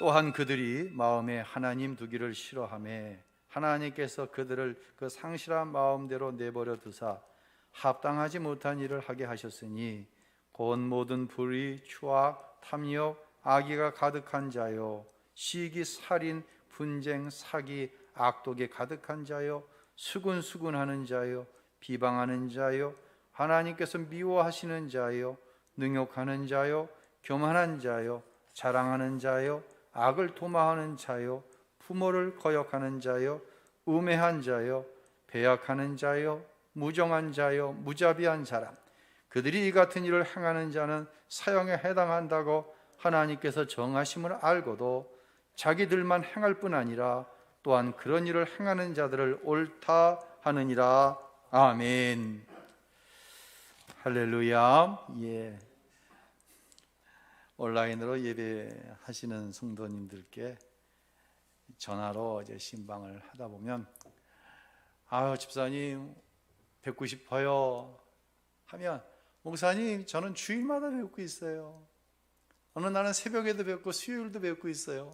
또한 그들이 마음에 하나님 두기를 싫어하매 하나님께서 그들을 그 상실한 마음대로 내버려 두사 합당하지 못한 일을 하게 하셨으니 곧 모든 불의, 추악, 탐욕, 악의가 가득한 자요 시기, 살인, 분쟁, 사기, 악독에 가득한 자요 수군수군하는 자요 비방하는 자요 하나님께서 미워하시는 자요 능욕하는 자요 교만한 자요 자랑하는 자요 악을 도마하는 자요 부모를 거역하는 자요 우매한 자요 배약하는 자요 무정한 자요 무자비한 사람. 그들이 이 같은 일을 행하는 자는 사형에 해당한다고 하나님께서 정하심을 알고도 자기들만 행할 뿐 아니라 또한 그런 일을 행하는 자들을 옳다 하느니라. 아멘. 할렐루야. 예 온라인으로 예배하시는 성도님들께 전화로 이제 신방을 하다 보면 아유 집사님 뵙고 싶어요. 하면 목사님 저는 주일마다 뵙고 있어요. 어느 날은 새벽에도 뵙고 수요일도 뵙고 있어요.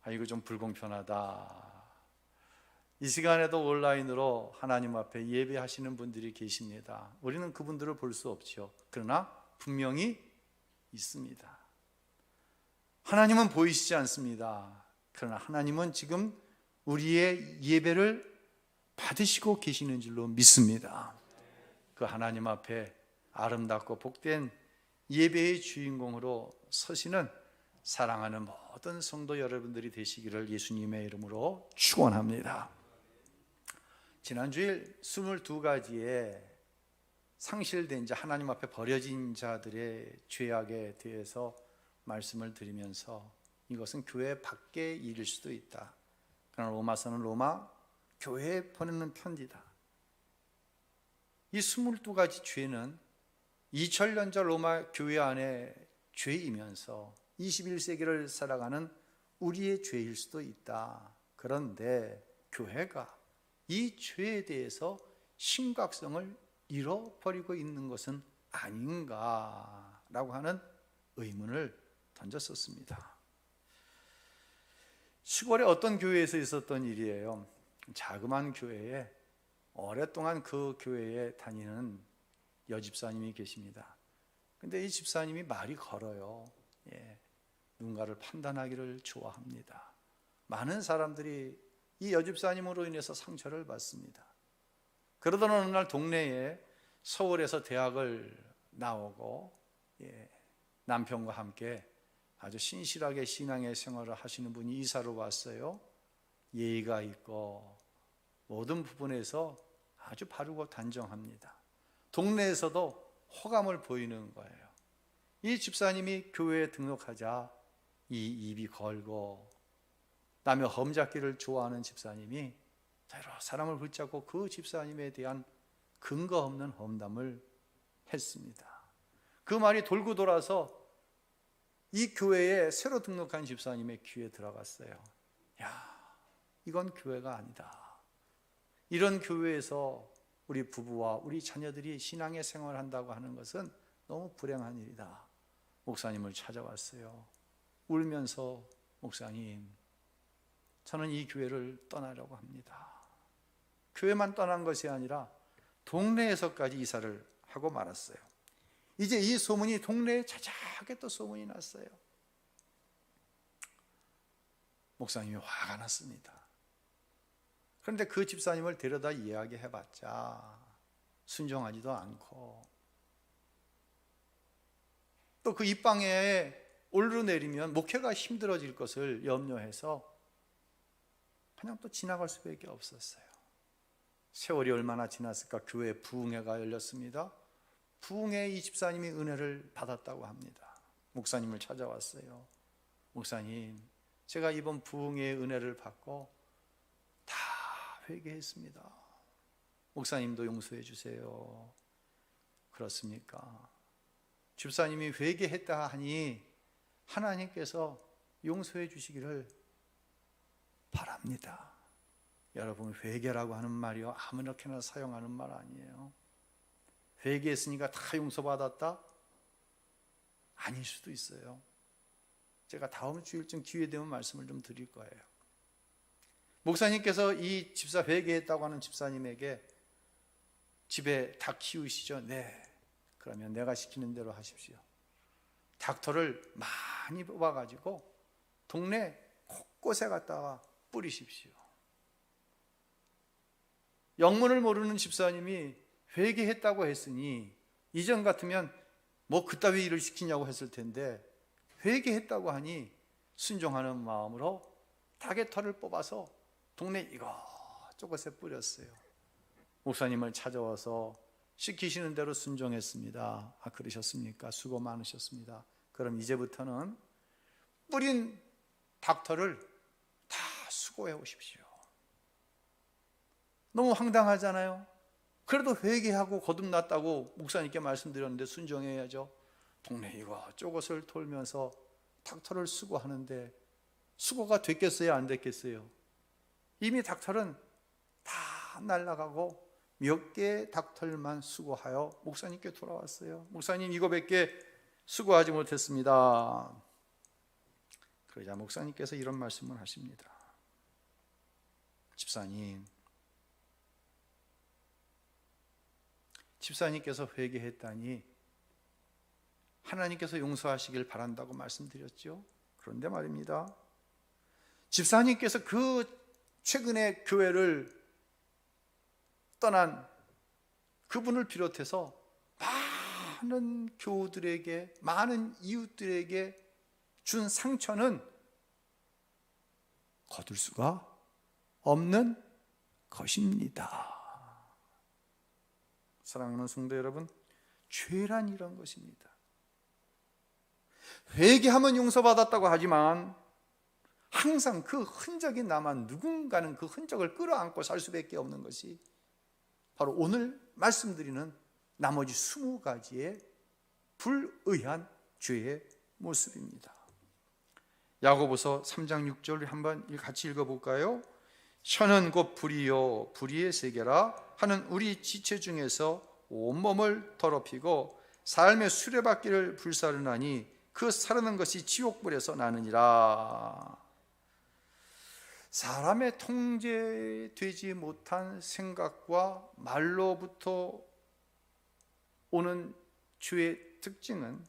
아 이거 좀 불공평하다. 이 시간에도 온라인으로 하나님 앞에 예배하시는 분들이 계십니다. 우리는 그분들을 볼 수 없죠 그러나 분명히 있습니다 하나님은 보이시지 않습니다 그러나 하나님은 지금 우리의 예배를 받으시고 계시는 줄로 믿습니다. 그 하나님 앞에 아름답고 복된 예배의 주인공으로 서시는 사랑하는 모든 성도 여러분들이 되시기를 예수님의 이름으로 축원합니다. 지난주일 22가지의 상실된 자 하나님 앞에 버려진 자들의 죄악에 대해서 말씀을 드리면서 이것은 교회 밖의 일일 수도 있다. 그러나 로마서는 로마 교회에 보내는 편지다. 이 22가지 죄는 2000년 전 로마 교회 안에 죄이면서 21세기를 살아가는 우리의 죄일 수도 있다. 그런데 교회가 이 죄에 대해서 심각성을 잃어버리고 있는 것은 아닌가라고 하는 의문을 던졌었습니다. 시골의 어떤 교회에서 있었던 일이에요. 자그마한 교회에 오랫동안 그 교회에 다니는 여집사님이 계십니다. 근데 이 집사님이 말이 걸어요. 예, 누군가를 판단하기를 좋아합니다. 많은 사람들이 이 여집사님으로 인해서 상처를 받습니다. 그러던 어느 날 동네에 서울에서 대학을 나오고 예, 남편과 함께 아주 신실하게 신앙의 생활을 하시는 분이 이사로 왔어요. 예의가 있고 모든 부분에서 아주 바르고 단정합니다. 동네에서도 호감을 보이는 거예요. 이 집사님이 교회에 등록하자 이 입이 걸고 남의 험잡기를 좋아하는 집사님이 여러 사람을 붙잡고 그 집사님에 대한 근거 없는 험담을 했습니다. 그 말이 돌고 돌아서 이 교회에 새로 등록한 집사님의 귀에 들어갔어요. 야, 이건 교회가 아니다. 이런 교회에서 우리 부부와 우리 자녀들이 신앙의 생활을 한다고 하는 것은 너무 불행한 일이다. 목사님을 찾아왔어요. 울면서 목사님, 저는 이 교회를 떠나려고 합니다. 교회만 떠난 것이 아니라 동네에서까지 이사를 하고 말았어요. 이제 이 소문이 동네에 자작하게 또 소문이 났어요. 목사님이 화가 났습니다. 그런데 그 집사님을 데려다 이야기해 봤자 순종하지도 않고 또 그 입방에 오르내리면 목회가 힘들어질 것을 염려해서 그냥 또 지나갈 수밖에 없었어요. 세월이 얼마나 지났을까 교회 부흥회가 열렸습니다. 부흥회 이 집사님이 은혜를 받았다고 합니다. 목사님을 찾아왔어요. 목사님, 제가 이번 부흥회의 은혜를 받고 다 회개했습니다. 목사님도 용서해 주세요. 그렇습니까? 집사님이 회개했다 하니 하나님께서 용서해 주시기를 바랍니다. 여러분 회개라고 하는 말이요 아무렇게나 사용하는 말 아니에요. 회개했으니까 다 용서받았다? 아닐 수도 있어요. 제가 다음 주일쯤 기회 되면 말씀을 좀 드릴 거예요. 목사님께서 이 집사 회개했다고 하는 집사님에게 집에 닭 키우시죠? 네. 그러면 내가 시키는 대로 하십시오. 닥터를 많이 뽑아가지고 동네 곳곳에 갖다가 뿌리십시오. 영문을 모르는 집사님이 회개했다고 했으니 이전 같으면 뭐 그따위 일을 시키냐고 했을 텐데 회개했다고 하니 순종하는 마음으로 닭의 털을 뽑아서 동네 이것저것에 뿌렸어요. 목사님을 찾아와서 시키시는 대로 순종했습니다. 아 그러셨습니까? 수고 많으셨습니다. 그럼 이제부터는 뿌린 닥터를 다 수고해 오십시오. 너무 황당하잖아요. 그래도 회개하고 거듭났다고 목사님께 말씀드렸는데 순종해야죠. 동네 이것저것을 돌면서 닥터를 수고하는데 수고가 됐겠어요? 안 됐겠어요? 이미 닥터는 다 날아가고 몇 개의 닥털만 수고하여 목사님께 돌아왔어요. 목사님 이거밖에 수고하지 못했습니다. 그러자 목사님께서 이런 말씀을 하십니다. 집사님, 집사님께서 회개했다니 하나님께서 용서하시길 바란다고 말씀드렸죠. 그런데 말입니다. 집사님께서 그 최근에 교회를 떠난 그분을 비롯해서 많은 교우들에게 많은 이웃들에게 준 상처는 거둘 수가 없는 것입니다. 사랑하는 성도 여러분, 죄란 이런 것입니다. 회개하면 용서받았다고 하지만 항상 그 흔적이 남아 누군가는 그 흔적을 끌어안고 살 수밖에 없는 것이 바로 오늘 말씀드리는 나머지 20가지의 불의한 죄의 모습입니다. 야고보서 3장 6절 한번 같이 읽어 볼까요? 혀는 곧 불이요 불의의 세계라 하는 우리 지체 중에서 온몸을 더럽히고 삶의 수레바퀴를 불사르나니 그 사르는 것이 지옥불에서 나느니라. 사람의 통제되지 못한 생각과 말로부터 오는 죄의 특징은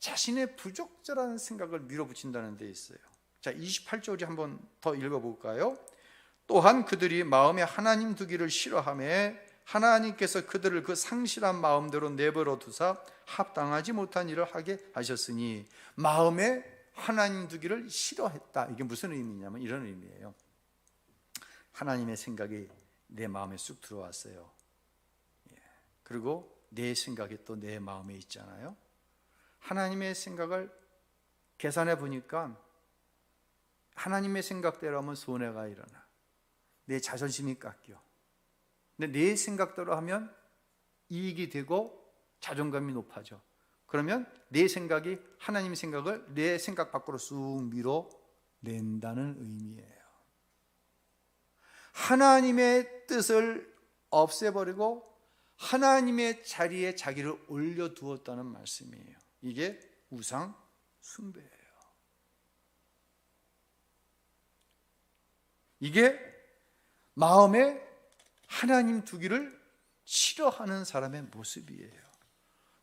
자신의 부적절한 생각을 밀어붙인다는 데 있어요. 자, 28절이 한번 더 읽어볼까요? 또한 그들이 마음에 하나님 두기를 싫어함에 하나님께서 그들을 그 상실한 마음대로 내버려 두사 합당하지 못한 일을 하게 하셨으니 마음에 하나님 두기를 싫어했다. 이게 무슨 의미냐면 이런 의미예요. 하나님의 생각이 내 마음에 쑥 들어왔어요. 예. 그리고 내 생각이 또 내 마음에 있잖아요. 하나님의 생각을 계산해 보니까 하나님의 생각대로 하면 손해가 일어나. 내 자존심이 깎여. 근데 내 생각대로 하면 이익이 되고 자존감이 높아져. 그러면 내 생각이 하나님 생각을 내 생각 밖으로 쑥 밀어 낸다는 의미예요. 하나님의 뜻을 없애버리고 하나님의 자리에 자기를 올려두었다는 말씀이에요. 이게 우상 숭배예요. 이게 마음에 하나님 두기를 싫어하는 사람의 모습이에요.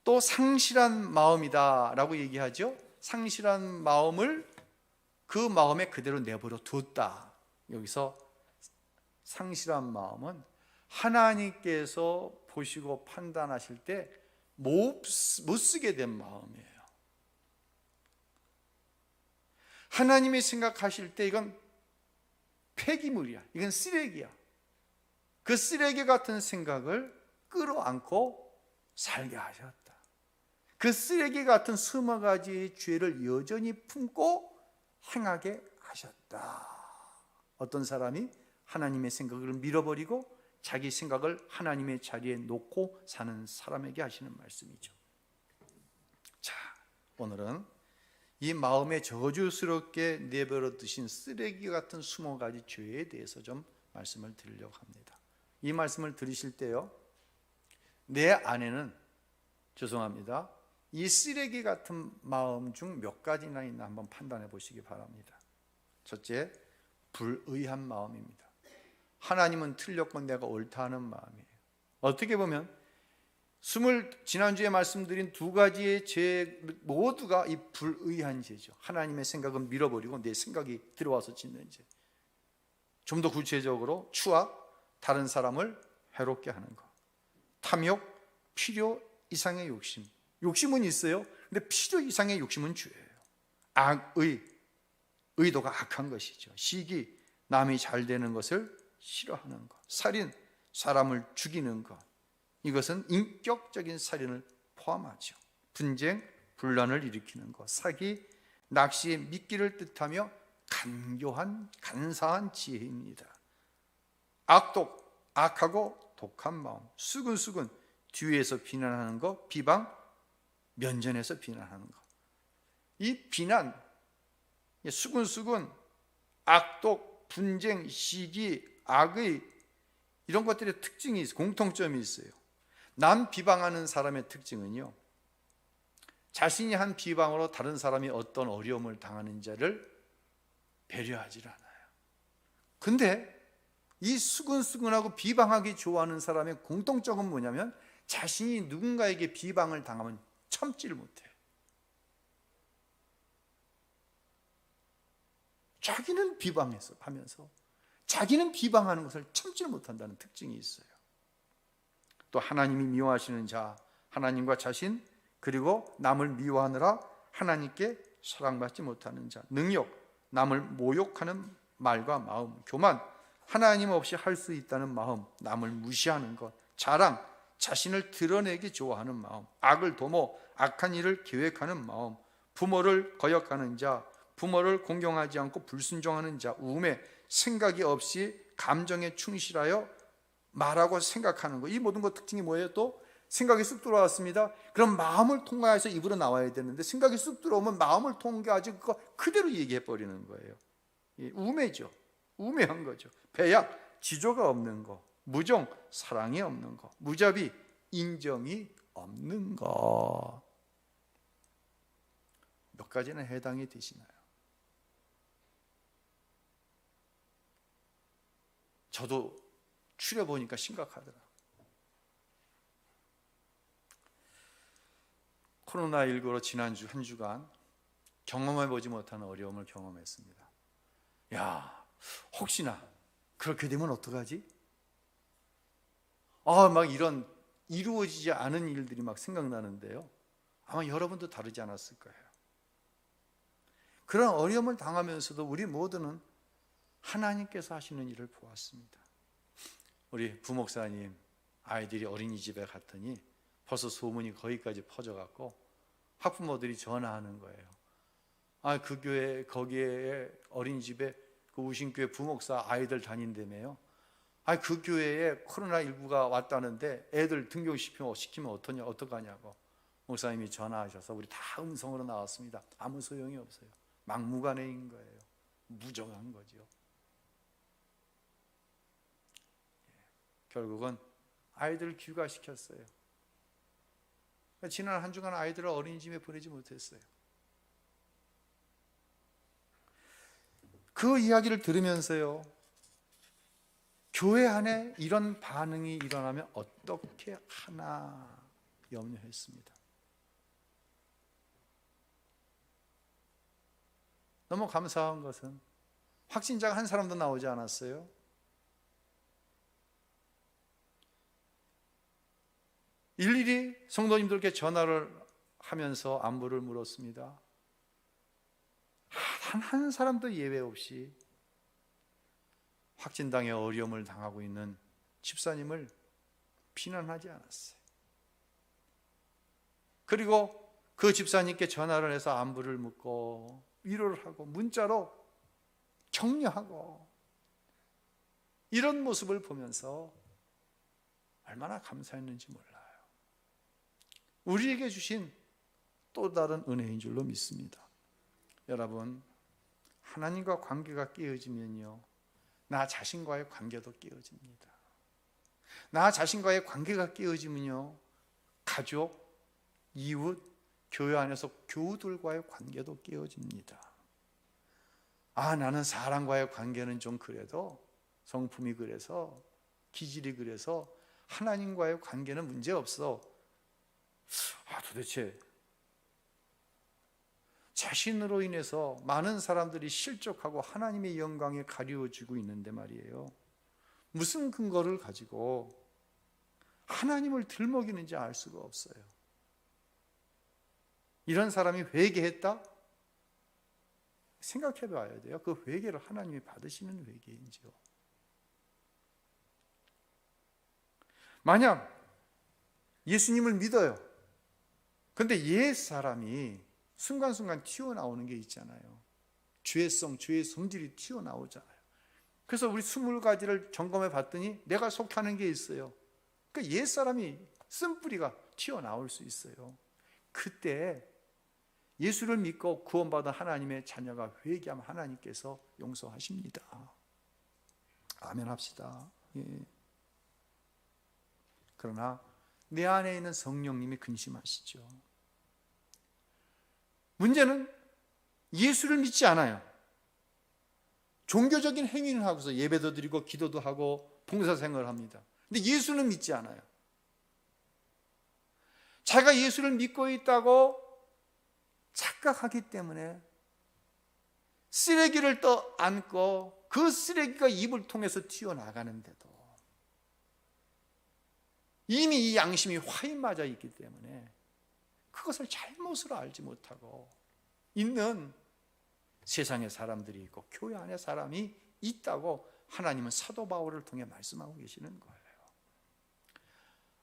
또 상실한 마음이다라고 얘기하죠. 상실한 마음을 그 마음에 그대로 내버려 뒀다. 여기서 상실한 마음은 하나님께서 보시고 판단하실 때 못 쓰게 된 마음이에요. 하나님이 생각하실 때 이건 폐기물이야. 이건 쓰레기야. 그 쓰레기 같은 생각을 끌어안고 살게 하셨다. 그 쓰레기 같은 스무 가지의 죄를 여전히 품고 행하게 하셨다. 어떤 사람이 하나님의 생각을 밀어버리고 자기 생각을 하나님의 자리에 놓고 사는 사람에게 하시는 말씀이죠. 자, 오늘은 이 마음에 저주스럽게 내버려 두신 쓰레기 같은 스무 가지 죄에 대해서 좀 말씀을 드리려고 합니다. 이 말씀을 들으실 때요, 내 안에는 죄송합니다. 이 쓰레기 같은 마음 중 몇 가지나 있나 한번 판단해 보시기 바랍니다. 첫째, 불의한 마음입니다. 하나님은 틀렸고 내가 옳다 하는 마음이에요. 어떻게 보면 스물 지난주에 말씀드린 두 가지의 죄 모두가 이 불의한 죄죠. 하나님의 생각은 밀어버리고 내 생각이 들어와서 짓는 죄. 좀 더 구체적으로 추악, 다른 사람을 해롭게 하는 것. 탐욕, 필요 이상의 욕심. 욕심은 있어요. 근데 필요 이상의 욕심은 죄예요. 악의, 의도가 악한 것이죠. 시기, 남이 잘 되는 것을 싫어하는 것. 살인, 사람을 죽이는 것. 이것은 인격적인 살인을 포함하죠. 분쟁, 분란을 일으키는 것. 사기, 낚시의 미끼를 뜻하며 간교한, 간사한 지혜입니다. 악독, 악하고 독한 마음, 수근수근 뒤에서 비난하는 것, 비방, 면전에서 비난하는 것. 이 비난, 수근수근, 악독, 분쟁, 시기, 악의 이런 것들의 특징이. 공통점이 있어요. 남 비방하는 사람의 특징은요. 자신이 한 비방으로 다른 사람이 어떤 어려움을 당하는지를 배려하지 않아요. 근데 이 수근수근하고 비방하기 좋아하는 사람의 공통점은 뭐냐면 자신이 누군가에게 비방을 당하면 참지를 못해. 자기는 비방해서 하면서 자기는 비방하는 것을 참지를 못한다는 특징이 있어요. 또 하나님이 미워하시는 자, 하나님과 자신, 그리고 남을 미워하느라 하나님께 사랑받지 못하는 자, 능욕, 남을 모욕하는 말과 마음, 교만, 하나님 없이 할 수 있다는 마음, 남을 무시하는 것, 자랑, 자신을 드러내기 좋아하는 마음, 악을 도모, 악한 일을 계획하는 마음, 부모를 거역하는 자, 부모를 공경하지 않고 불순종하는 자, 우매, 생각이 없이 감정에 충실하여 말하고 생각하는 거. 이 모든 것 특징이 뭐예요? 또 생각이 쑥 들어왔습니다. 그럼 마음을 통과해서 입으로 나와야 되는데 생각이 쑥 들어오면 마음을 통과하지 그거 그대로 얘기해 버리는 거예요. 우매죠. 우매한 거죠. 배약, 지조가 없는 거. 무정, 사랑이 없는 거. 무자비, 인정이 없는 거. 몇 가지는 해당이 되시나요? 저도 추려보니까 심각하더라. 코로나19로 지난주 한 주간 경험해보지 못한 어려움을 경험했습니다. 야, 혹시나 그렇게 되면 어떡하지? 아, 막 이런 이루어지지 않은 일들이 막 생각나는데요. 아마 여러분도 다르지 않았을 거예요. 그런 어려움을 당하면서도 우리 모두는 하나님께서 하시는 일을 보았습니다. 우리 부목사님 아이들이 어린이집에 갔더니 벌써 소문이 거기까지 퍼져갖고 학부모들이 전화하는 거예요. 아, 그 교회, 거기에 어린이집에 그 우신교회 부목사 아이들 다닌다며요. 아, 그 교회에 코로나19가 왔다는데 애들 등교시키면, 시키면 어떠냐, 어떡하냐고. 목사님이 전화하셔서 우리 다 음성으로 나왔습니다. 아무 소용이 없어요. 막무가내인 거예요. 무정한 거죠. 결국은 아이들을 귀가시켰어요. 지난 한 주간 아이들을 어린이집에 보내지 못했어요. 그 이야기를 들으면서요, 교회 안에 이런 반응이 일어나면 어떻게 하나 염려했습니다. 너무 감사한 것은 확진자가 한 사람도 나오지 않았어요. 일일이 성도님들께 전화를 하면서 안부를 물었습니다. 단 한 사람도 예외 없이 확진당의 어려움을 당하고 있는 집사님을 비난하지 않았어요. 그리고 그 집사님께 전화를 해서 안부를 묻고 위로를 하고 문자로 격려하고 이런 모습을 보면서 얼마나 감사했는지 몰라요. 우리에게 주신 또 다른 은혜인 줄로 믿습니다. 여러분, 하나님과 관계가 깨어지면요, 나 자신과의 관계도 깨어집니다. 나 자신과의 관계가 깨어지면요, 가족, 이웃, 교회 안에서 교우들과의 관계도 깨어집니다. 아, 나는 사람과의 관계는 좀 그래도 성품이 그래서 기질이 그래서 하나님과의 관계는 문제 없어. 아, 도대체 자신으로 인해서 많은 사람들이 실족하고 하나님의 영광에 가리워지고 있는데 말이에요. 무슨 근거를 가지고 하나님을 들먹이는지 알 수가 없어요. 이런 사람이 회개했다? 생각해 봐야 돼요. 그 회개를 하나님이 받으시는 회개인지요. 만약 예수님을 믿어요. 근데 옛 사람이 순간순간 튀어나오는 게 있잖아요. 죄성, 죄의 성질이 튀어나오잖아요. 그래서 우리 스물 가지를 점검해 봤더니 내가 속하는 게 있어요. 그옛 사람이 쓴뿌리가 튀어나올 수 있어요. 그때 예수를 믿고 구원받은 하나님의 자녀가 회개하면 하나님께서 용서하십니다. 아멘 합시다. 예. 그러나 내 안에 있는 성령님이 근심하시죠. 문제는 예수를 믿지 않아요. 종교적인 행위를 하고서 예배도 드리고 기도도 하고 봉사생활을 합니다. 근데 예수는 믿지 않아요. 자기가 예수를 믿고 있다고 착각하기 때문에 쓰레기를 떠 안고 그 쓰레기가 입을 통해서 튀어나가는데도 이미 이 양심이 화인 맞아 있기 때문에 그것을 잘못으로 알지 못하고 있는 세상의 사람들이 있고 교회 안에 사람이 있다고 하나님은 사도 바울을 통해 말씀하고 계시는 거예요.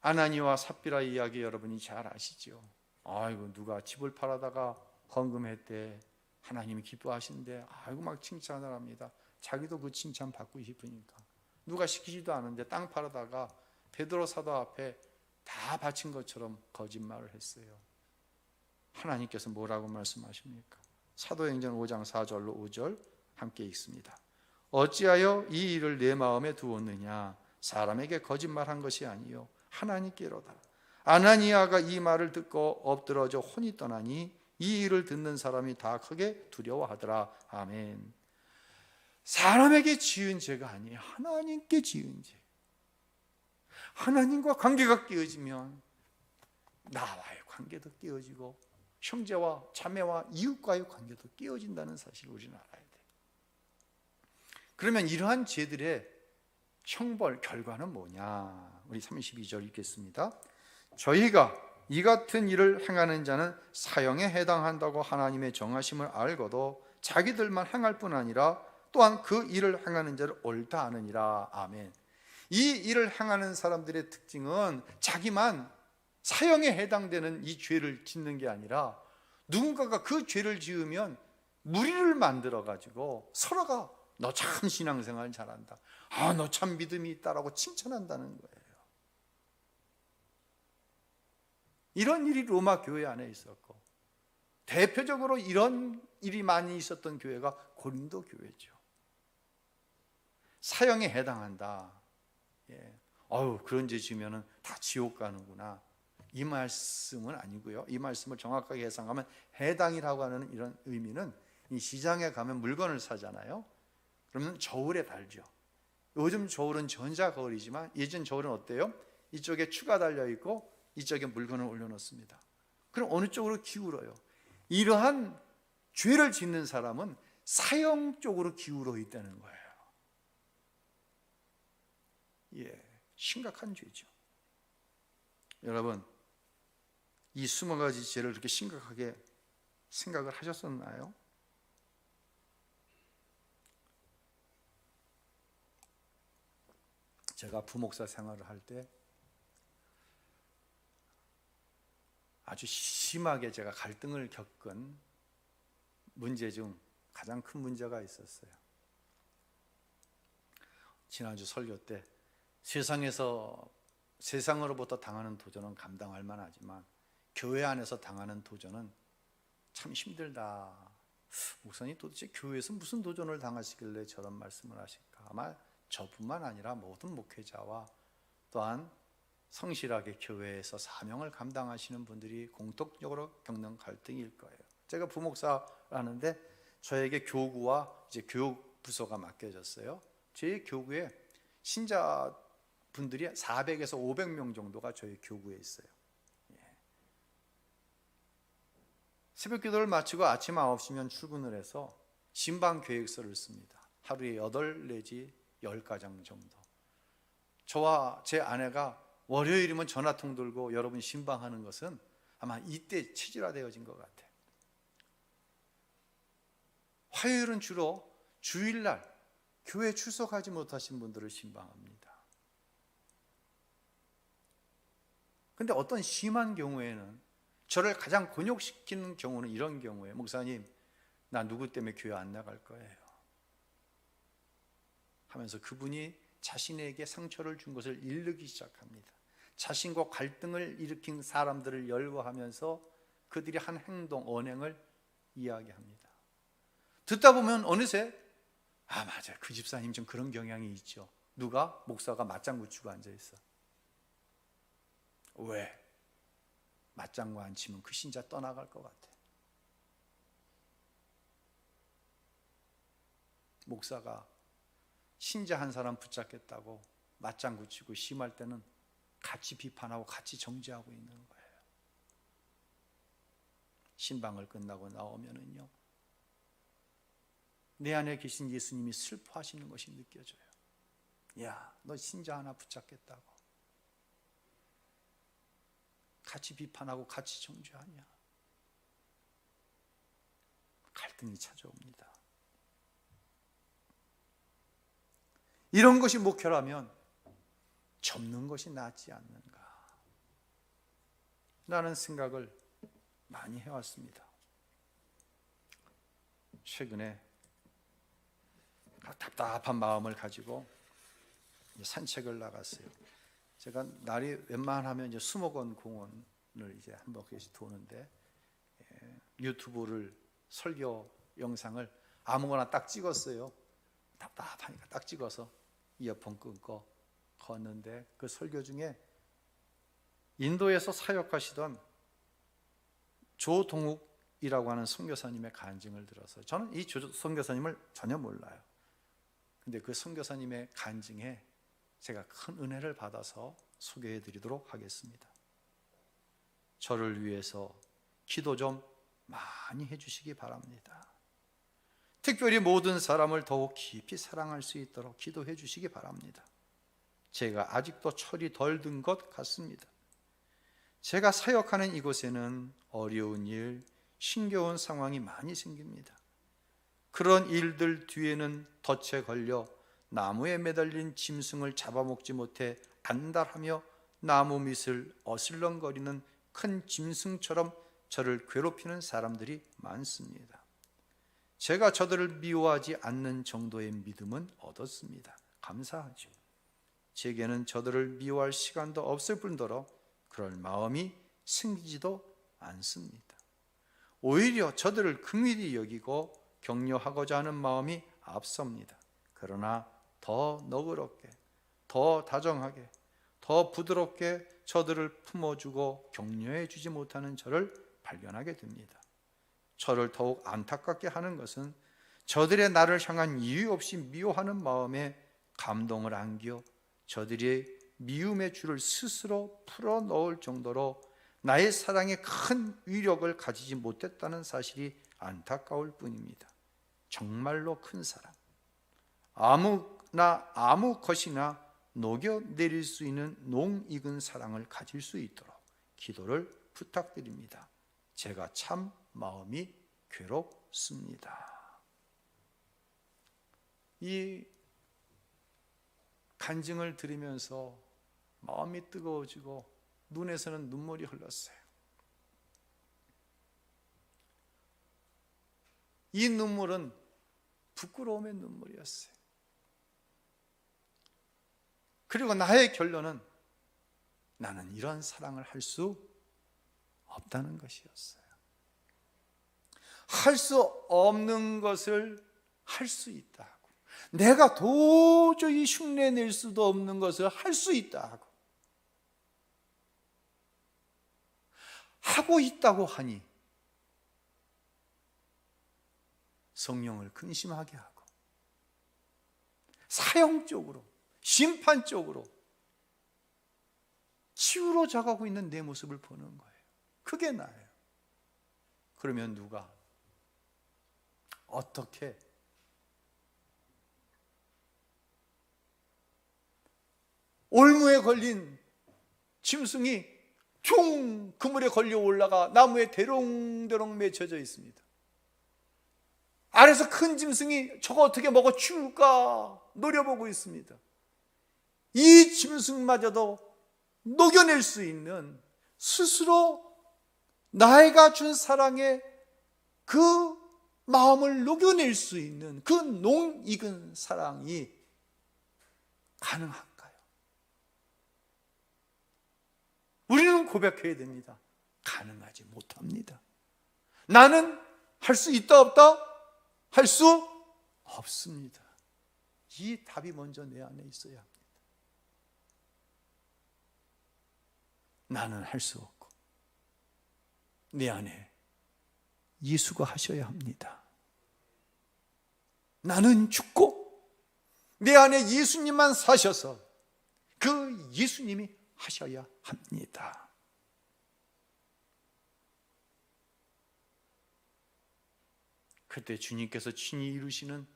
아나니와 삽비라 이야기 여러분이 잘 아시죠? 아이고 누가 집을 팔아다가 헌금했대 하나님이 기뻐하시는데 아이고 막 칭찬을 합니다. 자기도 그 칭찬 받고 싶으니까 누가 시키지도 않은데 땅 팔아다가 베드로 사도 앞에 다 바친 것처럼 거짓말을 했어요. 하나님께서 뭐라고 말씀하십니까? 사도행전 5장 4절로 5절 함께 읽습니다. 어찌하여 이 일을 내 마음에 두었느냐? 사람에게 거짓말한 것이 아니요 하나님께로다. 아나니아가 이 말을 듣고 엎드러져 혼이 떠나니 이 일을 듣는 사람이 다 크게 두려워하더라. 아멘. 사람에게 지은 죄가 아니에요. 하나님께 지은 죄. 하나님과 관계가 깨어지면 나와의 관계도 깨어지고 형제와 자매와 이웃과의 관계도 깨어진다는 사실을 우리는 알아야 돼. 그러면 이러한 죄들의 형벌 결과는 뭐냐? 우리 32절 읽겠습니다. 저희가 이 같은 일을 행하는 자는 사형에 해당한다고 하나님의 정하심을 알고도 자기들만 행할 뿐 아니라 또한 그 일을 행하는 자를 옳다 하느니라. 아멘. 이 일을 행하는 사람들의 특징은 자기만 사형에 해당되는 이 죄를 짓는 게 아니라 누군가가 그 죄를 지으면 무리를 만들어 가지고 서로가 너 참 신앙생활 잘한다. 아, 너 참 믿음이 있다라고 칭찬한다는 거예요. 이런 일이 로마 교회 안에 있었고 대표적으로 이런 일이 많이 있었던 교회가 고린도 교회죠. 사형에 해당한다. 예. 어우, 그런 죄 지면은 다 지옥 가는구나. 이 말씀은 아니고요. 이 말씀을 정확하게 해석하면 해당이라고 하는 이런 의미는 이 시장에 가면 물건을 사잖아요. 그러면 저울에 달죠. 요즘 저울은 전자 거울이지만 예전 저울은 어때요? 이쪽에 추가 달려 있고 이쪽에 물건을 올려놓습니다. 그럼 어느 쪽으로 기울어요? 이러한 죄를 짓는 사람은 사형 쪽으로 기울어 있다는 거예요. 예, 심각한 죄죠. 여러분, 이 스무 가지 죄를 그렇게 심각하게 생각을 하셨었나요? 제가 부목사 생활을 할 때 아주 심하게 제가 갈등을 겪은 문제 중 가장 큰 문제가 있었어요. 지난주 설교 때 세상에서 세상으로부터 당하는 도전은 감당할 만하지만 교회 안에서 당하는 도전은 참 힘들다. 목사님 도대체 교회에서 무슨 도전을 당하시길래 저런 말씀을 하실까? 아마 저뿐만 아니라 모든 목회자와 또한 성실하게 교회에서 사명을 감당하시는 분들이 공통적으로 겪는 갈등일 거예요. 제가 부목사라는데 저에게 교구와 이제 교육 부서가 맡겨졌어요. 제 교구에 신자 분들이 400에서 500명 정도가 저희 교구에 있어요. 예. 새벽 기도를 마치고 아침 9시면 출근을 해서 신방 계획서를 씁니다. 하루에 8 내지 10가장 정도. 저와 제 아내가 월요일이면 전화통 들고 여러분 신방하는 것은 아마 이때 체질화되어진 것 같아요. 화요일은 주로 주일날 교회 출석하지 못하신 분들을 신방합니다. 근데 어떤 심한 경우에는 저를 가장 곤욕시키는 경우는 이런 경우에 목사님 나 누구 때문에 교회 안 나갈 거예요. 하면서 그분이 자신에게 상처를 준 것을 일르기 시작합니다. 자신과 갈등을 일으킨 사람들을 열거하면서 그들이 한 행동, 언행을 이야기합니다. 듣다 보면 어느새 아 맞아 그 집사님 좀 그런 경향이 있죠. 누가 목사가 맞장구 치고 앉아 있어. 왜? 맞장구 안 치면 그 신자 떠나갈 것 같아. 목사가 신자 한 사람 붙잡겠다고 맞장구 치고 심할 때는 같이 비판하고 같이 정죄하고 있는 거예요. 신방을 끝나고 나오면은요. 내 안에 계신 예수님이 슬퍼하시는 것이 느껴져요. 야, 너 신자 하나 붙잡겠다고. 같이 비판하고 같이 정죄하냐. 갈등이 찾아옵니다. 이런 것이 목표라면 접는 것이 낫지 않는가. 라는 생각을 많이 해왔습니다. 최근에 답답한 마음을 가지고 산책을 나갔어요. 제가 날이 웬만하면 이제 수목원 공원을 이제 한 바퀴씩 도는데 예, 유튜브를 설교 영상을 아무거나 딱 찍었어요. 답답하니까 딱 찍어서 이어폰 끊고 걷는데 그 설교 중에 인도에서 사역하시던 조동욱이라고 하는 선교사님의 간증을 들어서 저는 이 선교사님을 전혀 몰라요. 근데 그 선교사님의 간증에 제가 큰 은혜를 받아서 소개해 드리도록 하겠습니다. 저를 위해서 기도 좀 많이 해 주시기 바랍니다. 특별히 모든 사람을 더욱 깊이 사랑할 수 있도록 기도해 주시기 바랍니다. 제가 아직도 철이 덜 든 것 같습니다. 제가 사역하는 이곳에는 어려운 일, 신겨운 상황이 많이 생깁니다. 그런 일들 뒤에는 덫에 걸려 나무에 매달린 짐승을 잡아먹지 못해 안달하며 나무 밑을 어슬렁거리는 큰 짐승처럼 저를 괴롭히는 사람들이 많습니다. 제가 저들을 미워하지 않는 정도의 믿음은 얻었습니다. 감사하죠. 제게는 저들을 미워할 시간도 없을 뿐더러 그럴 마음이 생기지도 않습니다. 오히려 저들을 긍휼히 여기고 격려하고자 하는 마음이 앞섭니다. 그러나 더 너그럽게, 더 다정하게, 더 부드럽게 저들을 품어주고 격려해 주지 못하는 저를 발견하게 됩니다. 저를 더욱 안타깝게 하는 것은 저들의 나를 향한 이유 없이 미워하는 마음에 감동을 안겨 저들의 미움의 줄을 스스로 풀어 넣을 정도로 나의 사랑에 큰 위력을 가지지 못했다는 사실이 안타까울 뿐입니다. 정말로 큰 사랑. 아무 나 아무 것이나 녹여 내릴 수 있는 농익은 사랑을 가질 수 있도록 기도를 부탁드립니다. 제가 참 마음이 괴롭습니다. 이 간증을 들으면서 마음이 뜨거워지고 눈에서는 눈물이 흘렀어요. 이 눈물은 부끄러움의 눈물이었어요. 그리고 나의 결론은 나는 이런 사랑을 할 수 없다는 것이었어요. 할 수 없는 것을 할 수 있다고. 내가 도저히 흉내 낼 수도 없는 것을 할 수 있다고. 하고 있다고 하니 성령을 근심하게 하고 사형적으로 심판적으로 치우러 자가고 있는 내 모습을 보는 거예요. 그게 나예요. 그러면 누가 어떻게 올무에 걸린 짐승이 총 그물에 걸려 올라가 나무에 대롱대롱 맺혀져 있습니다. 아래서 큰 짐승이 저거 어떻게 먹어 치울까 노려보고 있습니다. 이 짐승마저도 녹여낼 수 있는 스스로 나이가 준 사랑의 그 마음을 녹여낼 수 있는 그 농익은 사랑이 가능한가요? 우리는 고백해야 됩니다. 가능하지 못합니다. 나는 할 수 있다 없다? 할 수 없습니다. 이 답이 먼저 내 안에 있어야 합니다. 나는 할 수 없고 내 안에 예수가 하셔야 합니다. 나는 죽고 내 안에 예수님만 사셔서 그 예수님이 하셔야 합니다. 그때 주님께서 친히 이루시는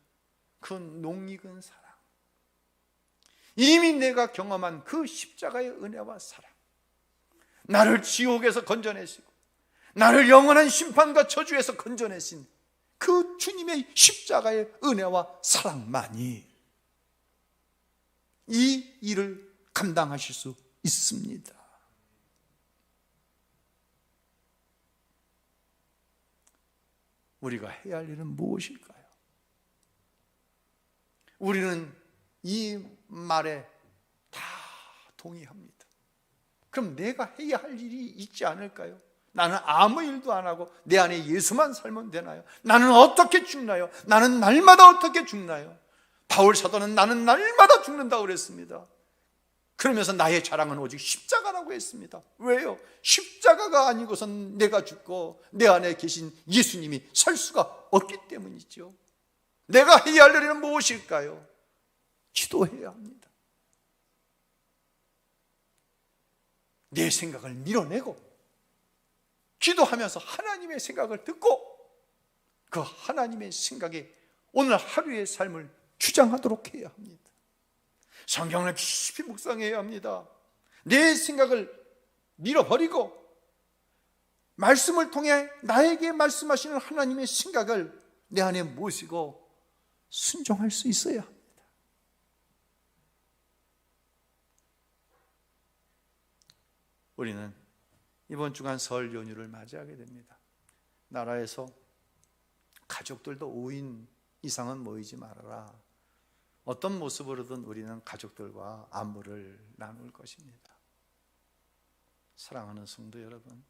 그 농익은 사랑, 이미 내가 경험한 그 십자가의 은혜와 사랑, 나를 지옥에서 건져내시고, 나를 영원한 심판과 저주에서 건져내신 그 주님의 십자가의 은혜와 사랑만이 이 일을 감당하실 수 있습니다. 우리가 해야 할 일은 무엇일까요? 우리는 이 말에 다 동의합니다. 그럼 내가 해야 할 일이 있지 않을까요? 나는 아무 일도 안 하고 내 안에 예수만 살면 되나요? 나는 어떻게 죽나요? 나는 날마다 어떻게 죽나요? 바울 사도는 나는 날마다 죽는다고 그랬습니다. 그러면서 나의 자랑은 오직 십자가라고 했습니다. 왜요? 십자가가 아니고선 내가 죽고 내 안에 계신 예수님이 살 수가 없기 때문이죠. 내가 해야 할 일은 무엇일까요? 기도해야 합니다. 내 생각을 밀어내고 기도하면서 하나님의 생각을 듣고 그 하나님의 생각에 오늘 하루의 삶을 주장하도록 해야 합니다. 성경을 깊이 묵상해야 합니다. 내 생각을 밀어버리고 말씀을 통해 나에게 말씀하시는 하나님의 생각을 내 안에 모시고 순종할 수 있어야 합니다. 우리는 이번 주간 설 연휴를 맞이하게 됩니다. 나라에서 가족들도 5인 이상은 모이지 말아라. 어떤 모습으로든 우리는 가족들과 안부를 나눌 것입니다. 사랑하는 성도 여러분,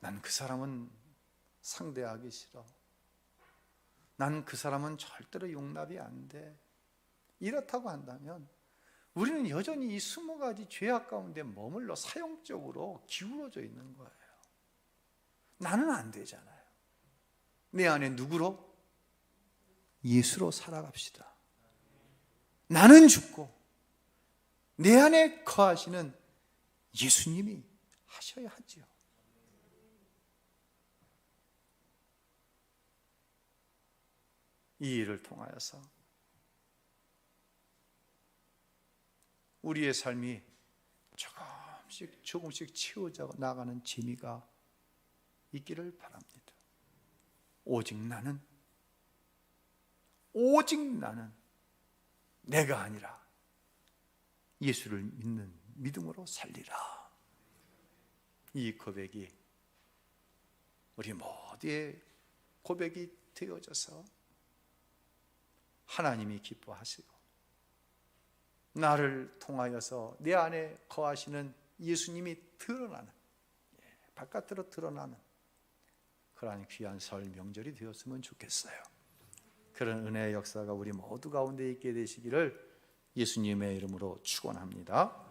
난 그 사람은 상대하기 싫어. 난 그 사람은 절대로 용납이 안 돼. 이렇다고 한다면 우리는 여전히 이 스무 가지 죄악 가운데 머물러 사용적으로 기울어져 있는 거예요. 나는 안 되잖아요. 내 안에 누구로? 예수로 살아갑시다. 나는 죽고 내 안에 거하시는 예수님이 하셔야 하지요. 이 일을 통하여서 우리의 삶이 조금씩 조금씩 채워져 나가는 재미가 있기를 바랍니다. 오직 나는 오직 나는 내가 아니라 예수를 믿는 믿음으로 살리라. 이 고백이 우리 모두의 고백이 되어져서 하나님이 기뻐하시고 나를 통하여서 내 안에 거하시는 예수님이 드러나는 예, 바깥으로 드러나는 그러한 귀한 설 명절이 되었으면 좋겠어요. 그런 은혜의 역사가 우리 모두 가운데 있게 되시기를 예수님의 이름으로 축원합니다.